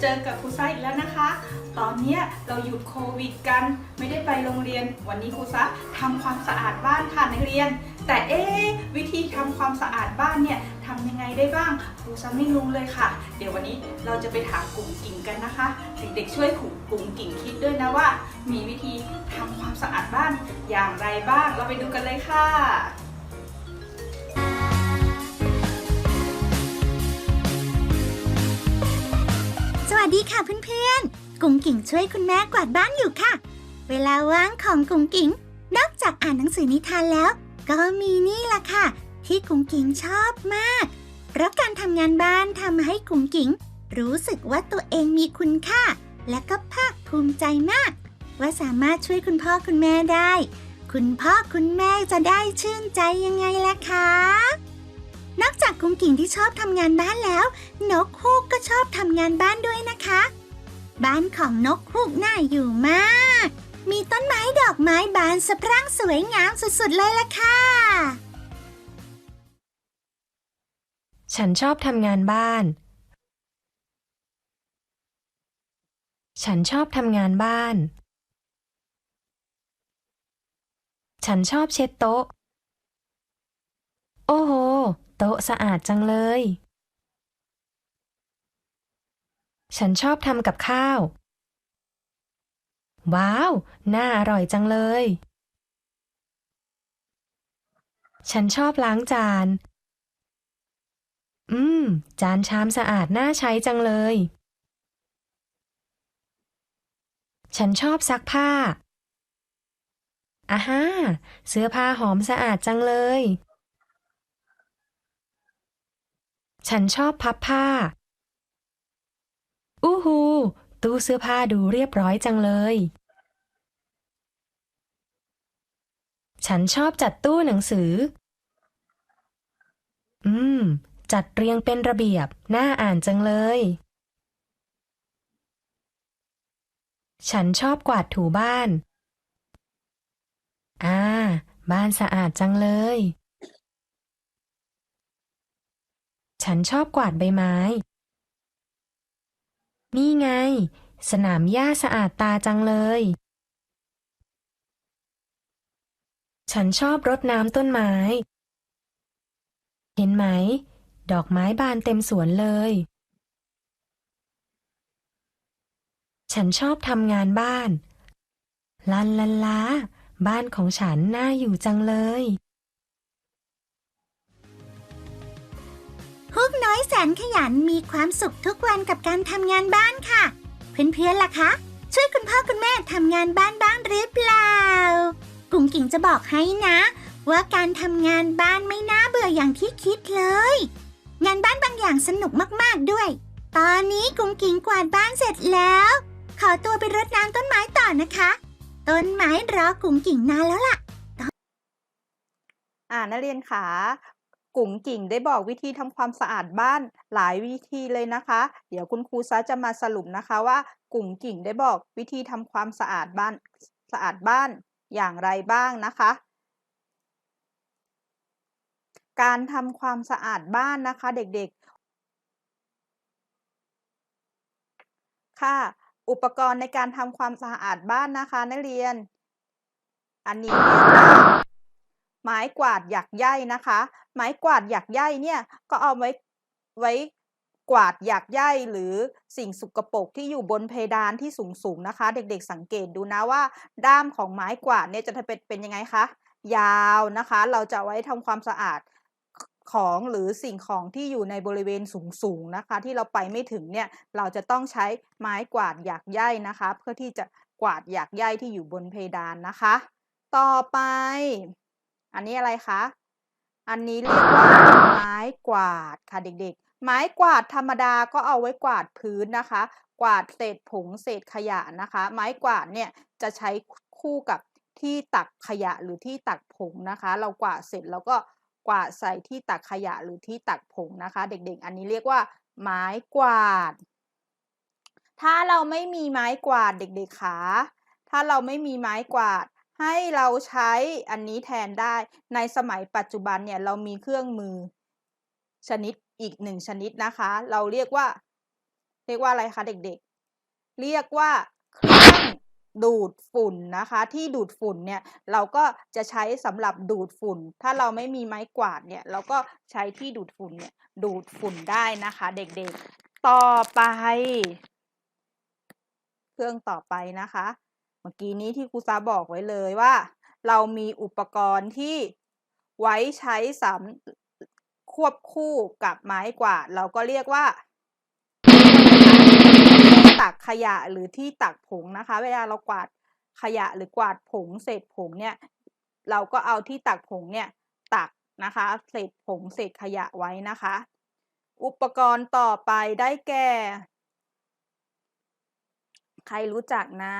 เจอกับครูซ่าอีกแล้วนะคะ ตอนนี้เราหยุดโควิดกัน ไม่ได้ไปโรงเรียน วันนี้ครูซ่าทำความสะอาดบ้านค่ะนักเรียน แต่เอ๊วิธีทำความสะอาดบ้านเนี่ยทำยังไงได้บ้างครูซ่าไม่รู้เลยค่ะ เดี๋ยววันนี้เราจะไปถามกลุ่มกิ่งกันนะคะ เด็กๆช่วยขู่กลุ่มกิ่งคิดด้วยนะว่า มีวิธีทำความสะอาดบ้านอย่างไรบ้าง เราไปดูกันเลยค่ะ วัสดีค่ะเพื่อนๆ กุ๋งกิ่งช่วยคุณแม่กวาดบ้านอยู่ค่ะ เวลาว่างของกุ๋งกิ่ง นอกจากอ่านหนังสือนิทานแล้ว ก็มีนี่ละค่ะ ที่กุ๋งกิ่งชอบมาก เพราะการทำงานบ้านทำให้กุ๋งกิ่ง รู้สึกว่าตัวเองมีคุณค่า และก็ภาคภูมิใจมาก ว่าสามารถช่วยคุณพ่อคุณแม่ได้ คุณพ่อคุณแม่จะได้ชื่นใจยังไงล่ะคะ นอกจากกุ๋งกิ่งที่ชอบทำงานบ้านแล้ว นกฮูกก็ชอบทำงานบ้านด้วยนะคะ บ้านของนกฮูกน่าอยู่มาก มีต้นไม้ดอกไม้บานสะพรั่งสวยงามสุดๆเลยล่ะค่ะ ฉันชอบทำงานบ้าน ฉันชอบทำงานบ้าน ฉันชอบเช็ดโต๊ะ โอ้โห โต๊ะสะอาดจังเลย ฉันชอบทำกับข้าว ว้าว น่าอร่อยจังเลย ฉันชอบล้างจาน อืม จานชามสะอาดน่าใช้จังเลย ฉันชอบซักผ้าอ่าฮะเสื้อผ้าหอมสะอาดจังเลย ฉันชอบพับผ้า อู้หู ตู้เสื้อผ้าดูเรียบร้อยจังเลย ฉันชอบจัดตู้หนังสือ อืม จัดเรียงเป็นระเบียบ น่าอ่านจังเลย ฉันชอบกวาดถูบ้าน อ่า บ้านสะอาดจังเลย ฉันชอบกวาดใบไม้ นี่ไง สนามหญ้าสะอาดตาจังเลย ฉันชอบรดน้ำต้นไม้ เห็นไหม ดอกไม้บานเต็มสวนเลย ฉันชอบทำงานบ้าน ลันลันลาบ้านของฉันน่าอยู่จังเลย กน้อยแสนขยันมีความสุขทุกวันกับการทำงานบ้านค่ะ เพื่อนๆล่ะคะ ช่วยคุณพ่อคุณแม่ทำงานบ้านบ้างหรือเปล่า กุ๋งกิ่งจะบอกให้นะ ว่าการทำงานบ้านไม่น่าเบื่ออย่างที่คิดเลย งานบ้านบางอย่างสนุกมากๆด้วย ตอนนี้กุ๋งกิ่งกวาดบ้านเสร็จแล้ว ขอตัวไปรดน้ำต้นไม้ต่อนะคะ ต้นไม้รอกุ๋งกิ่งนานแล้วล่ะอ่านักเรียนขา กุ๋งกิ่งได้บอกวิธีทำความสะอาดบ้านหลายวิธีเลยนะคะ เดี๋ยวคุณครูซะจะมาสรุปนะคะว่ากุ๋งกิ่งได้บอกวิธีทำความสะอาดบ้านสะอาดบ้านอย่างไรบ้างนะคะ การทำความสะอาดบ้านนะคะเด็กๆ ค่ะ อุปกรณ์ในการทำความสะอาดบ้านนะคะ นักเรียน อันนี้ ไม้กวาดหยักใยนะคะ ไม้กวาดหยักใยเนี่ยก็เอาไว้ไว้กวาดหยักใยหรือสิ่งสุกปรกที่อยู่บนเพดานที่สูงๆนะคะ เด็กๆสังเกตดูนะว่า ด้ามของไม้กวาดเนี่ยจะเป็นเป็นยังไงคะยาวนะคะ เราจะไว้ทำความสะอาดของหรือสิ่งของที่อยู่ในบริเวณสูงๆนะคะ ที่เราไปไม่ถึงเนี่ยเราจะต้องใช้ไม้กวาดหยักใยนะคะ เพื่อที่จะกวาดหยักใยที่อยู่บนเพดานนะคะ ต่อไป อันนี้อะไรคะ อันนี้เรียกว่าไม้กวาดค่ะเด็กๆ ไม้กวาดธรรมดาก็เอาไว้กวาดพื้นนะคะ กวาดเศษผงเศษขยะนะคะ ไม้กวาดเนี่ยจะใช้คู่กับที่ตักขยะหรือที่ตักผงนะคะ เรากวาดเสร็จแล้วก็กวาดใส่ที่ตักขยะหรือที่ตักผงนะคะ เด็กๆ อันนี้เรียกว่า ไม้กวาด ถ้าเราไม่มีไม้กวาดเด็กๆขาถ้าเราไม่มีไม้กวาด ให้เราใช้อันนี้แทนได้ ในสมัยปัจจุบันเนี่ยเรามีเครื่องมือชนิดอีกหนึ่งชนิดนะคะ เราเรียกว่า เรียกว่าอะไรคะเด็กๆ เรียกว่าเครื่องดูดฝุ่นนะคะ ที่ดูดฝุ่นเนี่ยเราก็จะใช้สำหรับดูดฝุ่น ถ้าเราไม่มีไม้กวาดเนี่ยเราก็ใช้ที่ดูดฝุ่นเนี่ยดูดฝุ่นได้นะคะ เด็กๆ ต่อไป เครื่องต่อไปนะคะ เมื่อกี้นี้ที่ครูซาบอกไว้เลยว่า เรามีอุปกรณ์ที่ไว้ใช้สำควบคู่กับไม้กวาด เราก็เรียกว่าตักขยะหรือที่ตักผงนะคะ เวลาเรากวาดขยะหรือกวาดผงเศษผงเนี่ย เราก็เอาที่ตักผงเนี่ยตักนะคะ เศษผงเศษขยะไว้นะคะ อุปกรณ์ต่อไปได้แก่ ใครรู้จักนะ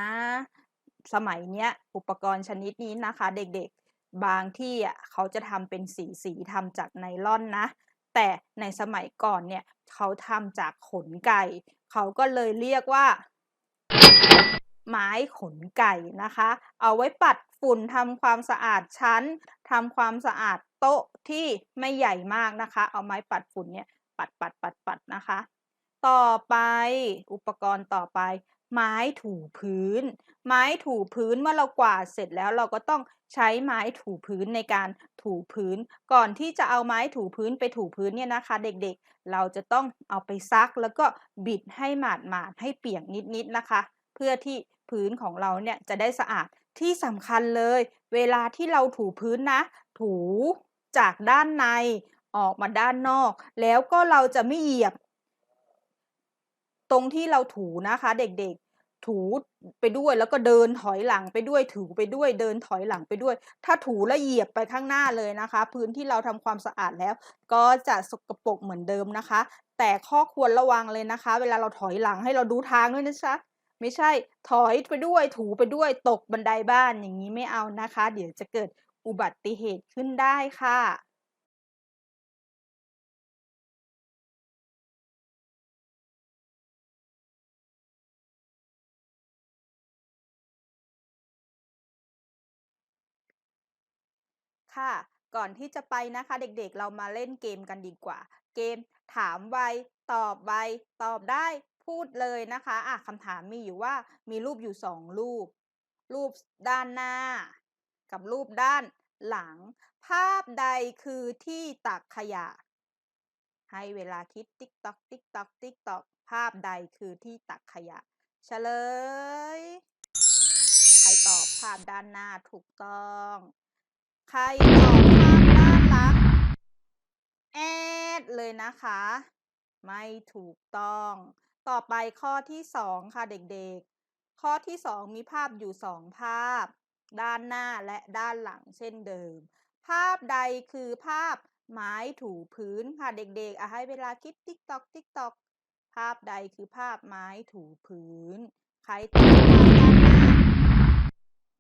สมัยเนี้ยอุปกรณ์ชนิดนี้นะคะ เด็กๆบางที่อะเขาจะทำเป็นสีสีทำจากไนล่อนนะ แต่ในสมัยก่อนเนี่ยเขาทำจากขนไก่ เขาก็เลยเรียกว่า ไม้ขนไก่นะคะ เอาไว้ปัดฝุ่นทำความสะอาดชั้นทำความสะอาดโต๊ะที่ไม่ใหญ่มากนะคะ เอาไม้ปัดฝุ่นเนี่ยปัดปัดปัดปัดนะคะ ต่อไปอุปกรณ์ต่อไป ไม้ถูพื้น ไม้ถูพื้นเมื่อเรากวาดเสร็จแล้วเราก็ต้องใช้ไม้ถูพื้นในการถูพื้น ก่อนที่จะเอาไม้ถูพื้นไปถูพื้นเนี่ยนะคะ เด็กๆ เราจะต้องเอาไปซักแล้วก็บิดให้หมาดๆให้เปียกนิดๆนะคะ เพื่อที่พื้นของเราเนี่ยจะได้สะอาดที่สำคัญเลย เวลาที่เราถูพื้นนะ ถูจากด้านในออกมาด้านนอก แล้วก็เราจะไม่เหยียบ ตรงที่เราถูนะคะ เด็กๆถูไปด้วยแล้วก็เดินถอยหลังไปด้วยถูไปด้วยเดินถอยหลังไปด้วย ถ้าถูแล้วเหยียบไปข้างหน้าเลยนะคะ พื้นที่เราทำความสะอาดแล้ว ก็จะสกปรกเหมือนเดิมนะคะ แต่ข้อควรระวังเลยนะคะ เวลาเราถอยหลังให้เราดูทางด้วยนะจ๊ะไม่ใช่ถอยไปด้วยถูไปด้วยตกบันไดบ้านอย่างนี้ไม่เอานะคะ เดี๋ยวจะเกิดอุบัติเหตุขึ้นได้ค่ะ ค่ะ ก่อนที่จะไปนะคะ เด็กๆเรามาเล่นเกมกันดีกว่า เกมถามไวตอบไวตอบได้พูดเลยนะคะอะคำถามมีอยู่ว่ามีรูปอยู่สองรูป รูปด้านหน้า กับรูปด้านหลัง ภาพใดคือที่ตักขยะ ให้เวลาคิดติ๊กตอกติ๊กตอกติ๊กตอกภาพใดคือที่ตักขยะเฉลย ใครตอบภาพด้านหน้าถูกต้อง ใครตอบภาพด้านหลัง แอดเลยนะคะ ไม่ถูกต้อง ต่อไปข้อที่สองค่ะเด็กๆ ข้อที่สองมีภาพอยู่สองภาพ ด้านหน้าและด้านหลังเช่นเดิม ภาพใดคือภาพไม้ถูพื้นค่ะเด็กๆอะให้เวลาคิดติ๊กตอกติ๊กตอกภาพใดคือภาพไม้ถูพื้น ใครตอบภาพด้านหน้า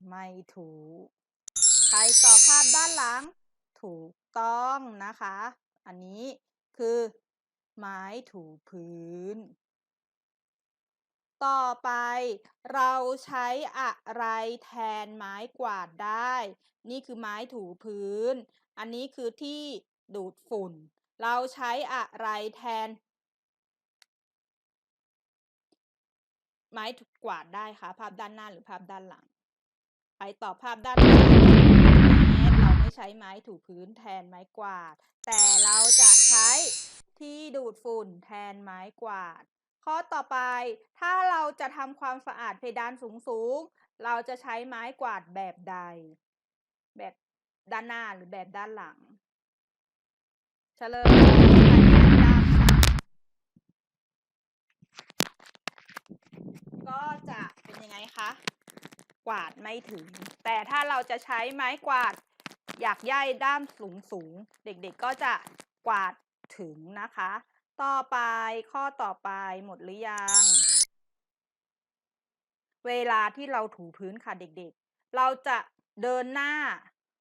ไม่ถูก ใครตอบภาพด้านหลัง ถูกต้องนะคะ อันนี้คือ ไม้ถูพื้น ต่อไปเราใช้อะไรแทนไม้กวาดได้ นี่คือไม้ถูพื้น อันนี้คือที่ดูดฝุ่น เราใช้อะไรแทน ไม้ถูกวาดได้คะภาพด้านหน้าหรือภาพด้านหลัง ไปตอบภาพด้านหน้าแม้เรา ไม่ใช้ไม้ถูพื้นแทนไม้กวาด แต่เราจะใช้ที่ดูดฝุ่นแทนไม้กวาด ข้อต่อไป ถ้าเราจะทำความสะอาดเพดานสูงๆ เราจะใช้ไม้กวาดแบบใด แบบด้านหน้าหรือแบบด้านหลังเฉลยใครใช้ด้านหลังก็จะเป็นยังไงคะ กวาดไม่ถึง แต่ถ้าเราจะใช้ไม้กวาด อยากย่ายด้ามสูงสูง เด็กๆก็จะกวาดถึงนะคะ ต่อไปข้อต่อไปหมดหรือยัง เวลาที่เราถูพื้นค่ะเด็กๆ เราจะเดินหน้า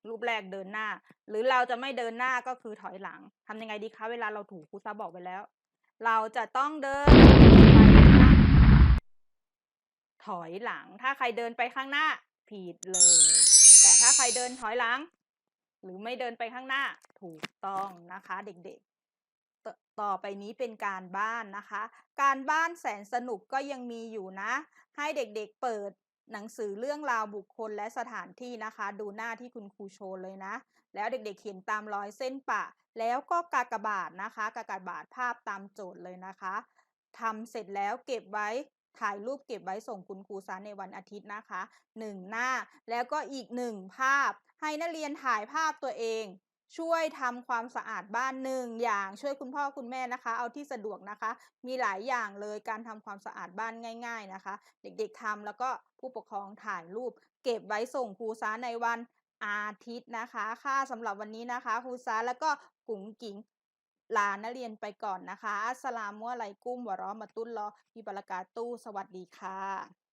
รูปแรกเดินหน้า หรือเราจะไม่เดินหน้าก็คือถอยหลังทำยังไงดีคะ เวลาเราถูครูซาบอกไปแล้ว เราจะต้องเดินไปข้าถอยหลัง ถ้าใครเดินไปข้างหน้าผิดเลย แต่ถ้าใครเดินถอยหลัง หรือไม่เดินไปข้างหน้าถูกต้องนะคะเด็กๆตต่อไปนี้เป็นการบ้านนะคะ การบ้านแสนสนุกก็ยังมีอยู่นะ ให้เด็กๆเปิดหนังสือเรื่องราวบุคคลและสถานที่นะคะ ดูหน้าที่คุณครูโชว์เลยนะ แล้วเด็กๆเขียนตามรอยเส้นปะ แล้วก็กากบาทนะคะ กากบาทภาพตามโจทย์เลยนะคะทำเสร็จแล้วเก็บไว้ถ่ายรูปเก็บไว้ส่งคุณครูซะในวันอาทิตย์นะคะหนึ่งหน้าแล้วก็อีกหนึ่งภาพ ให้นักเรียนถ่ายภาพตัวเอง ช่วยทำความสะอาดบ้านหนึ่งอย่างช่วยคุณพ่อคุณแม่นะคะ เอาที่สะดวกนะคะ มีหลายอย่างเลยการทำความสะอาดบ้านง่าย ๆนะคะ เด็กๆทำแล้วก็ผู้ปกครองถ่ายรูป เก็บไว้ส่งครูซะในวันอาทิตย์นะคะ ค่ะสำหรับวันนี้นะคะครูซะแล้วก็กุ๋งกิ๋งลานักเรียนไปก่อนนะคะอัสลามุอะลัยกุมวะราะมะตุลลอฮิวะบะเราะกาตุฮ์สวัสดีค่ะ